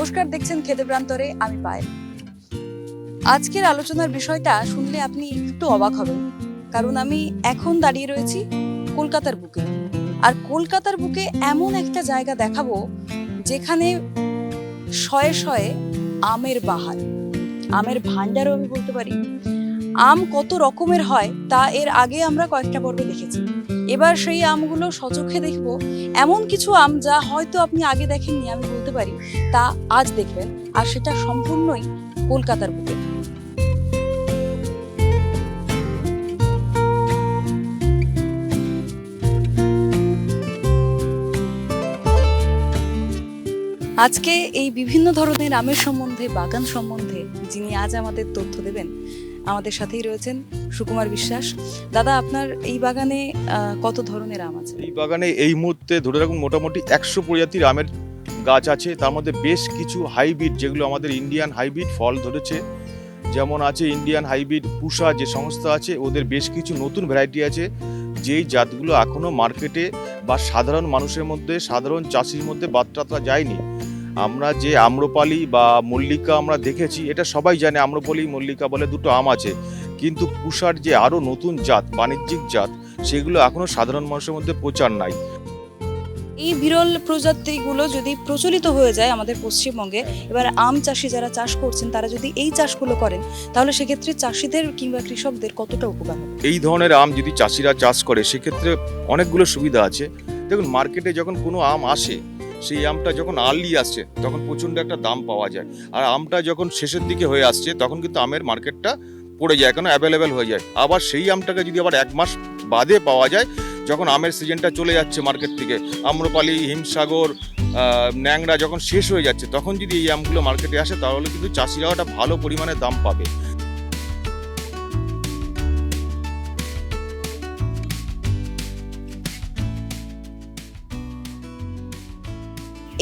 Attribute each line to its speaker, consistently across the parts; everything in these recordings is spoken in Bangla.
Speaker 1: নমস্কার, দেখছেন খেতে প্রান্তরে, আমি পায়েল। আজকের আলোচনার বিষয়টা শুনলে আপনি একটু অবাক হবেন, কারণ আমি এখন দাঁড়িয়ে রয়েছি কলকাতার বুকে। আর কলকাতার বুকে এমন একটা জায়গা দেখাবো, যেখানে শয়ে শয়ে আমের বাহার, আমের ভাণ্ডারও আমি বলতে পারি। আম কত রকমের হয় তা এর আগে আমরা কয়েকটা পর্বে দেখেছি। এবার সেই আমগুলো সচক্ষে দেখব। এমন কিছু আম যা হয়তো আপনি আগে দেখেননি, আমি বলতে পারি। তা আজ দেখবেন, আর সেটা সম্পূর্ণই কলকাতার বুকে। আজকে এই বিভিন্ন ধরনের আমের সম্বন্ধে, বাগান সম্বন্ধে যিনি আজ আমাদের তথ্য দেবেন আমাদের সাথেই রয়েছেন সুকুমার বিশ্বাস। দাদা, আপনার এই বাগানে কত ধরনের আম আছে?
Speaker 2: এই বাগানে এই মুহূর্তে ধরে রাখুন, মোটামুটি একশো প্রজাতির আমের গাছ আছে। তার মধ্যে বেশ কিছু হাইব্রিড, যেগুলো আমাদের ইন্ডিয়ান হাইব্রিড ফল ধরেছে। যেমন আছে ইন্ডিয়ান হাইব্রিড পুষা যে সংস্থা আছে, ওদের বেশ কিছু নতুন ভ্যারাইটি আছে। যেই জাতগুলো এখনও মার্কেটে বা সাধারণ মানুষের মধ্যে, সাধারণ চাষির মধ্যে বার্তাটা যায়নি। আমরা যে আম্রপালি বা মল্লিকা আমরা দেখেছি এটা সবাই জানে আম্রপালি মল্লিকা বলে দুটো আম আছে। কিন্তু পুষার যে আরও নতুন জাত বাণিজ্যিক জাত সেগুলো এখনও সাধারণ মানুষের মধ্যে প্রচার নাই।
Speaker 1: এই বিরল প্রজাতিগুলো যদি প্রচলিত হয়ে যায় আমাদের পশ্চিমবঙ্গে এবার আম চাষি যারা চাষ করছেন তারা যদি এই চাষগুলো করেন তাহলে সেক্ষেত্রে চাষিদের কিংবা কৃষকদের কতটা উপকার
Speaker 2: এই ধরনের আম যদি চাষিরা চাষ করে সেক্ষেত্রে অনেকগুলো সুবিধা আছে। দেখুন মার্কেটে যখন কোনো আম আসে সেই আমটা যখন আর্লি আসছে, তখন প্রচণ্ড একটা দাম পাওয়া যায়। আর আমটা যখন শেষের দিকে হয়ে আসছে, তখন কিন্তু আমের মার্কেটটা পড়ে যায়, কেন? অ্যাভেলেবেল হয়ে যায়। আবার সেই আমটাকে যদি আবার এক মাস বাদে পাওয়া যায়, যখন আমের সিজনটা চলে যাচ্ছে মার্কেট থেকে, আম্রপালি, হিমসাগর ন্যাংরা যখন শেষ হয়ে যাচ্ছে, তখন যদি এই আমগুলো মার্কেটে আসে, তাহলে কিন্তু চাষিরাও একটা ভালো পরিমাণে দাম পাবে।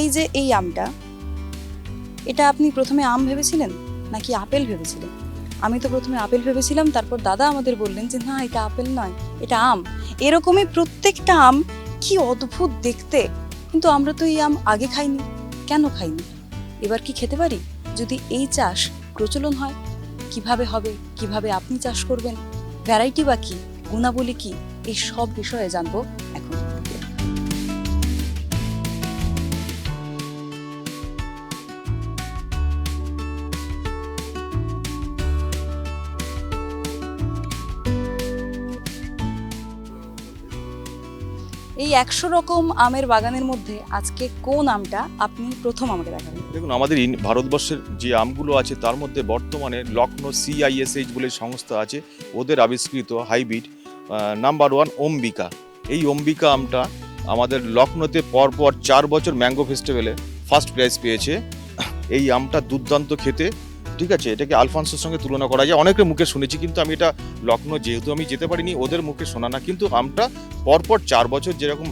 Speaker 1: এই যে এই আমটা, এটা আপনি প্রথমে আম ভেবেছিলেন নাকি আপেল ভেবেছিলেন? আমি তো প্রথমে আপেল ভেবেছিলাম, তারপর দাদা আমাদের বললেন যে, না, এটা আপেল নয়, এটা আম। এরকমই প্রত্যেকটা আম কি অদ্ভুত দেখতে। কিন্তু আমরা তো এই আম আগে খাইনি, কেন খাইনি? এবার কি খেতে পারি? যদি এই চাষ প্রচলন হয়, কীভাবে হবে, কীভাবে আপনি চাষ করবেন? ভ্যারাইটি বা কি, গুণাবলী কি, এই সব বিষয়ে জানব এই একশো রকম আমের বাগানের মধ্যে আজকে কোন আমটা আপনি প্রথম আমাকে দেখাবেন?
Speaker 2: দেখুন, আমাদের ভারতবর্ষের যে আমগুলো আছে, তার মধ্যে বর্তমানে লখনৌ সিআইএসএইচ বলে সংস্থা আছে, ওদের আবিষ্কৃত হাইব্রিড নাম্বার ওয়ান অম্বিকা। এই অম্বিকা আমটা আমাদের লখনৌতে পরপর চার বছর ম্যাঙ্গো ফেস্টিভ্যালে ফার্স্ট প্রাইজ পেয়েছে। এই আমটা দুর্দান্ত খেতে ঠিক আছে এটাকে আলফান্সোর সঙ্গে তুলনা করা যায়। অনেকের মুখে শুনেছি কিন্তু আমি এটা লখনৌ যেহেতু আমি যেতে পারিনি ওদের মুখে শোনা না। কিন্তু আমটা পরপর চার বছর যেরকম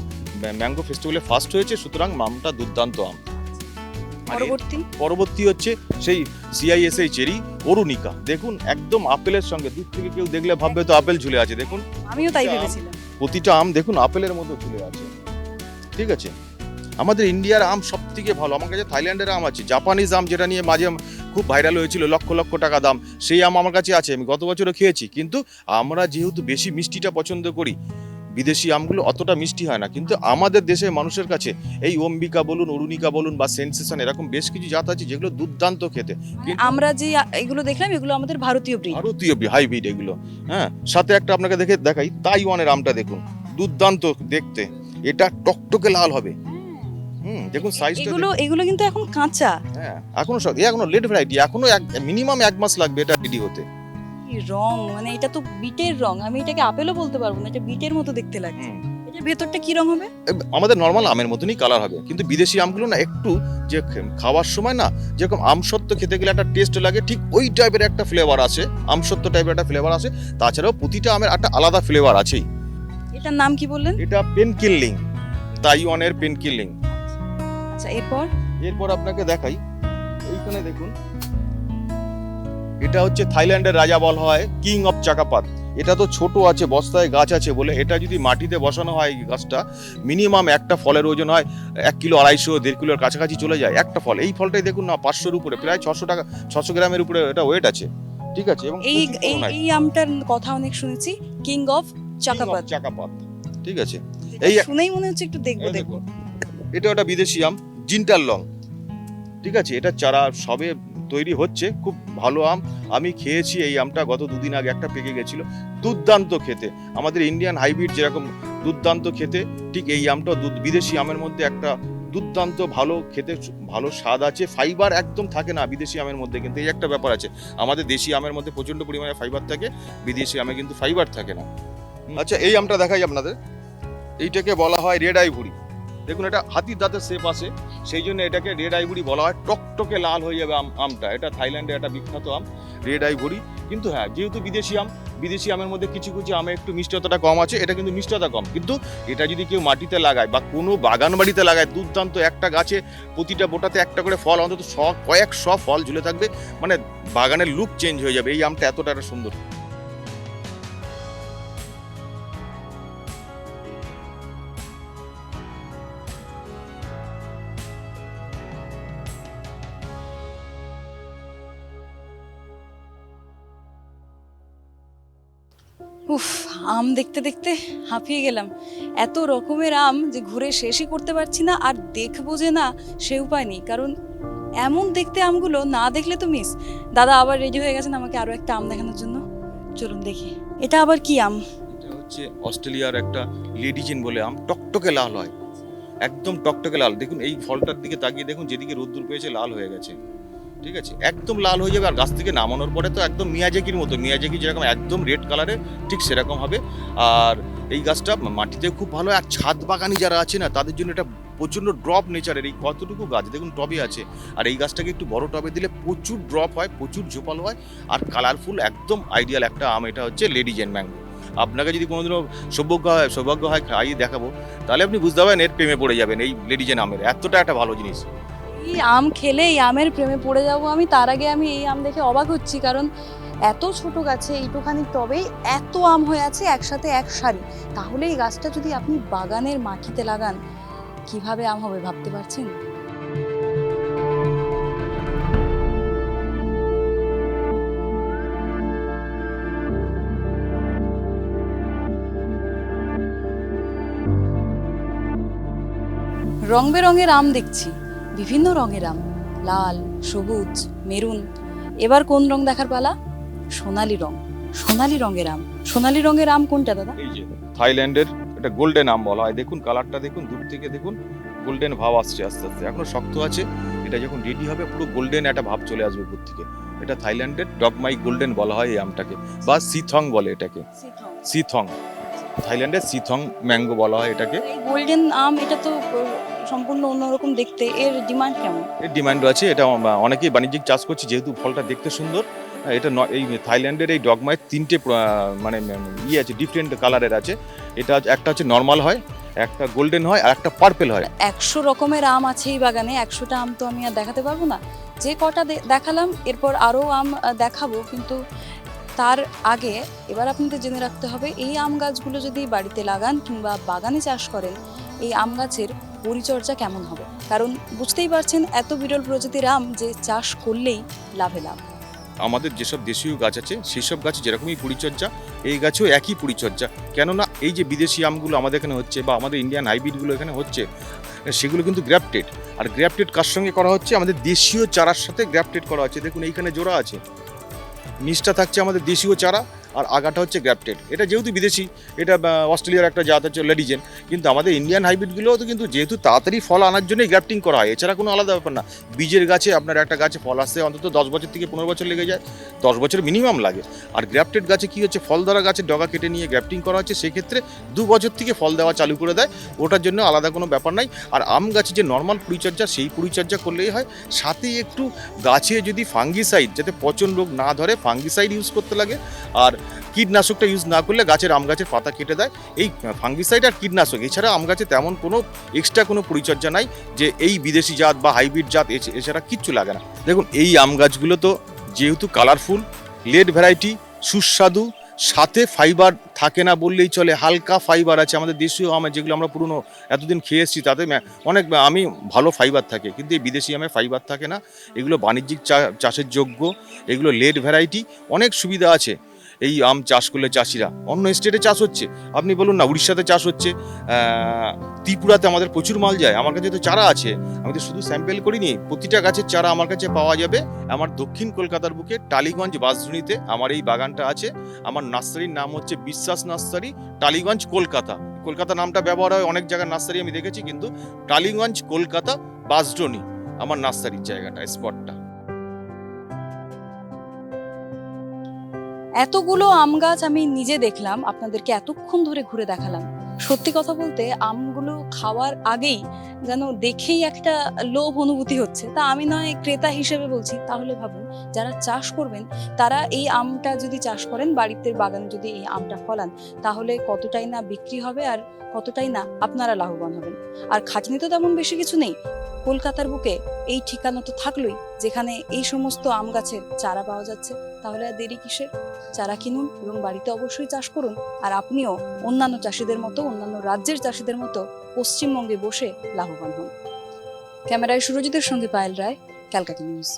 Speaker 2: ম্যাঙ্গো ফেস্টিভ্যালে ফার্স্ট হয়েছে সুতরাং আমটা দুর্দান্ত আম।
Speaker 1: পরবর্তী?
Speaker 2: পরবর্তী হচ্ছে সেই সিআইএসআই চেরি অরুণিকা। দেখুন একদম আপেলের সঙ্গে দূর থেকে কেউ দেখলে ভাববে তো আপেল ঝুলে আছে। দেখুন
Speaker 1: আমিও তাই ভেবেছিলাম।
Speaker 2: প্রতিটা আম দেখুন আপেলের মতো ঝুলে আছে। ঠিক আছে? আমাদের ইন্ডিয়ার আম সব থেকে ভালো। আমার কাছে থাইল্যান্ডের আম আছে। জাপানিজ আম যেটা নিয়ে মাঝে খুব ভাইরাল হয়েছিল লক্ষ লক্ষ টাকা দাম। সেই আম আমার কাছে আছে আমি গত বছরও খেয়েছি। কিন্তু আমরা যেহেতু বেশি মিষ্টিটা পছন্দ করি বিদেশি আমগুলো অতটা মিষ্টি হয় না। কিন্তু আমাদের দেশের মানুষের কাছে এই অম্বিকা বলুন অরুণিকা বলুন বা সেন্সেশন এরকম বেশ কিছু জাত আছে যেগুলো দুর্দান্ত খেতে।
Speaker 1: আমরা যে এগুলো দেখলাম এগুলো আমাদের ভারতীয় ব্রিড
Speaker 2: ভারতীয় হাইব্রিড এগুলো। হ্যাঁ সাথে একটা আপনাকে দেখে দেখাই তাইওয়ানের আমটা দেখুন। দুর্দান্ত দেখতে। এটা টকটকে লাল হবে। হুম দেখুন সাইজটা
Speaker 1: এগুলো এগুলো কিন্তু এখন কাঁচা।
Speaker 2: হ্যাঁ এখনও সব এখনও লেট ভ্যারাইটি এখনও মিনিমাম এক মাস লাগবে এটা রেডি হতে।
Speaker 1: রং মানে এটা তো বিটের রং আমি এটাকে আপেলও বলতে পারব না এটা বিটের মতো দেখতে লাগছে
Speaker 2: হুম।
Speaker 1: এটা ভেতরটা কি রং হবে?
Speaker 2: আমাদের নর্মাল আমের মতনই কালার হবে কিন্তু বিদেশি আমগুলো না একটু যে খাওয়ার সময় না যেরকম আমসত্ব খেতে গেলে একটা টেস্ট লাগে ঠিক ওই টাইপের একটা ফ্লেভার আসে আমসত্ব টাইপের একটা ফ্লেভার আছে তাছাড়াও প্রতিটা আমের একটা আলাদা ফ্লেভার আছেই।
Speaker 1: এটার নাম কি বললেন?
Speaker 2: এটা পেনকিল্লিং তাইওয়ানের পেনকিল্লিং
Speaker 1: আচ্ছা এরপর?
Speaker 2: এরপর আপনাকে দেখাই। এইখানে দেখুন। এটা হচ্ছে থাইল্যান্ডের রাজা বলা হয় কিং অফ চাকাপাত। এটা তো ছোট আছে বস্তায় গাছ আছে বলে। এটা যদি মাটিতে বসানো হয় এই গাছটা মিনিমাম একটা ফলের ওজন হয় এক কিলো আড়াইশো দেড় কিলোর কাছাকাছি চলে যায় একটা ফল। এই ফলটাই দেখুন না পাঁচশোর উপরে প্রায় ছশো টাকা ছশো গ্রামের উপরে এটা ওয়েট আছে। ঠিক আছে? এবং
Speaker 1: এই এই আমটার কথা অনেক শুনেছি কিং অফ চাকাপাত।
Speaker 2: চাকাপাত। ঠিক আছে?
Speaker 1: এই শুনেই মনে হচ্ছে একটু দেখব দেখব।
Speaker 2: দেখুন, এটা একটা বিদেশি আম। জিন্টার লং। ঠিক আছে? এটা চারা সবে তৈরি হচ্ছে খুব ভালো আম। আমি খেয়েছি এই আমটা গত দুদিন আগে একটা পেকে গেছিল। দুর্দান্ত খেতে। আমাদের ইন্ডিয়ান হাইব্রিড যেরকম দুর্দান্ত খেতে ঠিক এই আমটা দুধ বিদেশি আমের মধ্যে একটা দুর্দান্ত ভালো খেতে ভালো স্বাদ আছে। ফাইবার একদম থাকে না বিদেশি আমের মধ্যে কিন্তু এই একটা ব্যাপার আছে। আমাদের দেশি আমের মধ্যে প্রচণ্ড পরিমাণে ফাইবার থাকে বিদেশি আমে কিন্তু ফাইবার থাকে না। আচ্ছা এই আমটা দেখাই আপনাদের। এইটাকে বলা হয় রেড আইভুড়ি দেখুন, এটা হাতির দাঁতের শেপ আছে সেই জন্য এটাকে রেড আইভুড়ি বলা হয়। টকটকে লাল হয়ে যাবে আম আমটা। এটা থাইল্যান্ডে একটা বিখ্যাত আম রেড আইভুড়ি কিন্তু হ্যাঁ যেহেতু বিদেশি আম, বিদেশি আমের মধ্যে কিছু কিছু আমে একটু মিষ্টতাটা কম আছে, এটা কিন্তু মিষ্টতা কম। কিন্তু এটা যদি কেউ মাটিতে লাগায় বা কোনো বাগান বাড়িতে লাগায়, দুর্দান্ত একটা গাছে প্রতিটা বোটাতে একটা করে ফল, অন্তত শ কয়েক শ ফল ঝুলে থাকবে মানে বাগানের লুক চেঞ্জ হয়ে যাবে। এই আমটা এতটা সুন্দর।
Speaker 1: উফ, আম দেখতে দেখতে হাঁপিয়ে গেলাম। এত রকমের আম যে ঘুরে শেষই করতে পারছি না আর দেখব যে না, সে উপায় নেই। কারণ এমন দেখতে আমগুলো না দেখলে তো মিস দাদা আবার রেডি হয়ে গেছেন আমাকে আরও একটা আম দেখানোর জন্য। চলুন দেখি। এটা আবার কি আম?
Speaker 2: এটা হচ্ছে অস্ট্রেলিয়ার একটা লেডিজিন বলে আম। টকটকে লাল হয়। একদম টকটকে লাল। দেখুন, এই ফলটার দিকে তাকিয়ে দেখুন, যেদিকে রোদ্দুর পেয়েছে, লাল হয়ে গেছে। ঠিক আছে? একদম লাল হয়ে যাবে আর গাছ থেকে নামানোর পরে তো একদম মিয়াজাকির মতো, মিয়াজাকি যেরকম একদম রেড কালারের ঠিক সেরকম হবে। আর এই গাছটা মাটিতে খুব ভালো, আর ছাদ বাগানি যারা আছে না, তাদের জন্য এটা প্রচণ্ড ড্রপ নেচারের এই কতটুকু গাছ, দেখুন টবে আছে। আর এই গাছটাকে একটু বড় টবে দিলে প্রচুর ড্রপ হয়, প্রচুর ঝোপালো হয়, আর কালারফুল একদম আইডিয়াল একটা আম, এটা হচ্ছে লেডিজ লেডিজেন ম্যাঙ্গো আপনাকে যদি কোনোদিনও সৌভাগ্য হয় সৌভাগ্য হয়, খাইয়ে দেখাবো, তাহলে আপনি বুঝতে পারবেন এর প্রেমে পড়ে যাবেন এই লেডিজেন আমের। এতটা একটা ভালো জিনিস।
Speaker 1: এই আম খেলে এই আমের প্রেমে পড়ে যাব আমি, তার আগে আমি এই আম দেখে অবাক হচ্ছি কারণ এত ছোট গাছে এইটুখানি টবেই এত আম হয়ে আছে একসাথে এক সারি। তাহলে এই গাছটা যদি আপনি বাগানের মাটিতে লাগান, কীভাবে আম হবে ভাবতে পারছেন? রং বেরঙের আম দেখছি। বিভিন্ন রঙের আম লাল সবুজ মেরুন। এবার কোন রং দেখার পালা? সোনালি রং। সোনালি রঙের আম সোনালি রঙের আম কোনটা দাদা?
Speaker 2: এই যে থাইল্যান্ডের এটা গোল্ডেন আম বলা হয়। দেখুন কালারটা দেখুন দূর থেকে দেখুন গোল্ডেন ভাব আসছে আস্তে আস্তে। এখনও শক্ত আছে। এটা যখন রেডি হবে পুরো গোল্ডেন একটা ভাব চলে আসবে উপর থেকে। এটা থাইল্যান্ডের ডগমাই গোল্ডেন বলা হয় এই আমটাকে বা সিথং বলে এটাকে। সিথং। থাইল্যান্ডের সিথং ম্যাঙ্গো বলা হয় এটাকে।
Speaker 1: গোল্ডেন আম এটা তো সম্পূর্ণ অন্যরকম দেখতে এর ডিমান্ড কেমন?
Speaker 2: এর ডিমান্ড আছে এটা অনেকেই বাণিজ্যিক চাষ করছে যেহেতু ফলটা দেখতে সুন্দর। এটা এই থাইল্যান্ডের এই ডগমায় তিনটে মানে ইয়ে আছে ডিফারেন্ট কালারের আছে। এটা একটা হচ্ছে নর্মাল হয় একটা গোল্ডেন হয় আর একটা পার্পেল হয়।
Speaker 1: একশো রকমের আম আছে এই বাগানে একশোটা আম তো আমি আর দেখাতে পারব না। যে কটা দেখালাম এরপর আরও আম দেখাবো কিন্তু তার আগে এবার আপনাদের জেনে রাখতে হবে এই আম গাছগুলো যদি বাড়িতে লাগান কিংবা বাগানে চাষ করেন এই আম গাছের পরিচর্যা কেমন হবে? কারণ বুঝতেই পারছেন, এত বিরল প্রজাতির আম যে চাষ করলেই লাভে লাভ।
Speaker 2: আমাদের যেসব দেশীয় গাছ আছে সেই সব গাছ যেরকমই পরিচর্যা, এই গাছেও একই পরিচর্যা। কেননা, এই যে বিদেশি আমগুলো আমাদের এখানে হচ্ছে বা আমাদের ইন্ডিয়ান হাইব্রিডগুলো এখানে হচ্ছে, সেগুলো কিন্তু গ্র্যাপটেড আর গ্র্যাফটেড কার সঙ্গে করা হচ্ছে? আমাদের দেশীয় চারার সাথে গ্র্যাপটেড করা হচ্ছে। দেখুন, এইখানে জোড়া আছে। নিচটা থাকছে আমাদের দেশীয় চারা। আর আগাটা হচ্ছে গ্র্যাপটেড। এটা যেহেতু বিদেশি, এটা অস্ট্রেলিয়ার একটা জাত হচ্ছে লেডিজেন। কিন্তু আমাদের ইন্ডিয়ান হাইব্রিডগুলোও তো কিন্তু যেহেতু তাড়াতাড়ি ফল আনার জন্যই গ্র্যাফটিং করা হয়, এছাড়া কোনো আলাদা ব্যাপার না। বীজের গাছে আপনার একটা গাছে ফল আসতে অন্তত দশ বছর থেকে পনেরো বছর লেগে যায়, দশ বছর মিনিমাম লাগে। আর গ্র্যাফটেড গাছে কী হচ্ছে, ফল ধরা গাছের ডগা কেটে নিয়ে গ্র্যাফটিং করা হচ্ছে, সেক্ষেত্রে দু বছর থেকে ফল দেওয়া চালু করে দেয়। ওটার জন্য আলাদা কোনো ব্যাপার নাই। আর আম গাছে যে নর্মাল পরিচর্যা, সেই পরিচর্যা করলেই হয়। সাথে একটু গাছে যদি ফাঙ্গিসাইড যাতে পচন রোগ না ধরে ফাঙ্গিসাইড ইউজ করতে লাগে। আর কীটনাশকটা ইউজ না করলে গাছের আম গাছের পাতা কেটে দেয়। এই ফাঙ্গিসাইড আর কীটনাশক, এছাড়া আম গাছে তেমন কোনো এক্সট্রা কোনো পরিচর্যা নাই যে এই বিদেশি জাত বা হাইব্রিড জাত এছ- এছাড়া কিচ্ছু লাগে না। দেখুন, এই আম গাছগুলো তো যেহেতু কালারফুল লেট ভ্যারাইটি সুস্বাদু, সাথে ফাইবার থাকে না বললেই চলে, হালকা ফাইবার আছে। আমাদের দেশীয় আমে যেগুলো আমরা পুরনো এতদিন খেয়ে এসেছি, তাতে অনেক আমি ভালো ফাইবার থাকে, কিন্তু এই বিদেশি আমে ফাইবার থাকে না। এগুলো বাণিজ্যিক চাষের যোগ্য, এগুলো লেট ভ্যারাইটি অনেক সুবিধা আছে। এই আম চাষ করলে চাষিরা। অন্য স্টেটে চাষ হচ্ছে। আপনি বলুন না, উড়িষ্যাতে চাষ হচ্ছে ত্রিপুরাতে আমাদের প্রচুর মাল যায়। আমার কাছে তো চারা আছে। আমি তো শুধু স্যাম্পেল করিনি, প্রতিটা গাছের চারা আমার কাছে পাওয়া যাবে। আমার দক্ষিণ কলকাতার বুকে টালিগঞ্জ বাসঝুনিতে আমার এই বাগানটা আছে। আমার নার্সারির নাম হচ্ছে বিশ্বাস নার্সারি, টালিগঞ্জ কলকাতা। কলকাতা নামটা ব্যবহার হয়, অনেক জায়গার নার্সারি আমি দেখেছি, কিন্তু টালিগঞ্জ কলকাতা বাসডনি আমার নার্সারির জায়গাটা স্পটটা
Speaker 1: এতগুলো আম গাছ আমি নিজে দেখলাম, আপনাদেরকে এতক্ষণ ধরে ঘুরে দেখালাম। সত্যি কথা বলতে, আমগুলো খাওয়ার আগেই যেন দেখেই একটা লোভ অনুভূতি হচ্ছে। তা আমি নয়, ক্রেতা হিসেবে বলছি, তাহলে ভাবুন, যারা চাষ করবেন, তারা এই আমটা যদি চাষ করেন, বাড়িতে বাগান যদি এই আমটা ফলান, তাহলে কতটাই না বিক্রি হবে আর কতটাই না আপনারা লাভবান হবেন। আর খাটনি তো তেমন বেশি কিছু নেই। কলকাতার বুকে এই ঠিকানা তো থাকলোই, যেখানে এই সমস্ত আম গাছের চারা পাওয়া যাচ্ছে। তাহলে আর দেরি কিসের? চারা কিনুন এবং বাড়িতে অবশ্যই চাষ করুন। আর আপনিও অন্যান্য চাষিদের মতো, অন্যান্য রাজ্যের চাষিদের মতো পশ্চিমবঙ্গে বসে লাভবান হন ক্যামেরায় সুরজিতের সঙ্গে পায়েল রায় ক্যালকাটা নিউজ।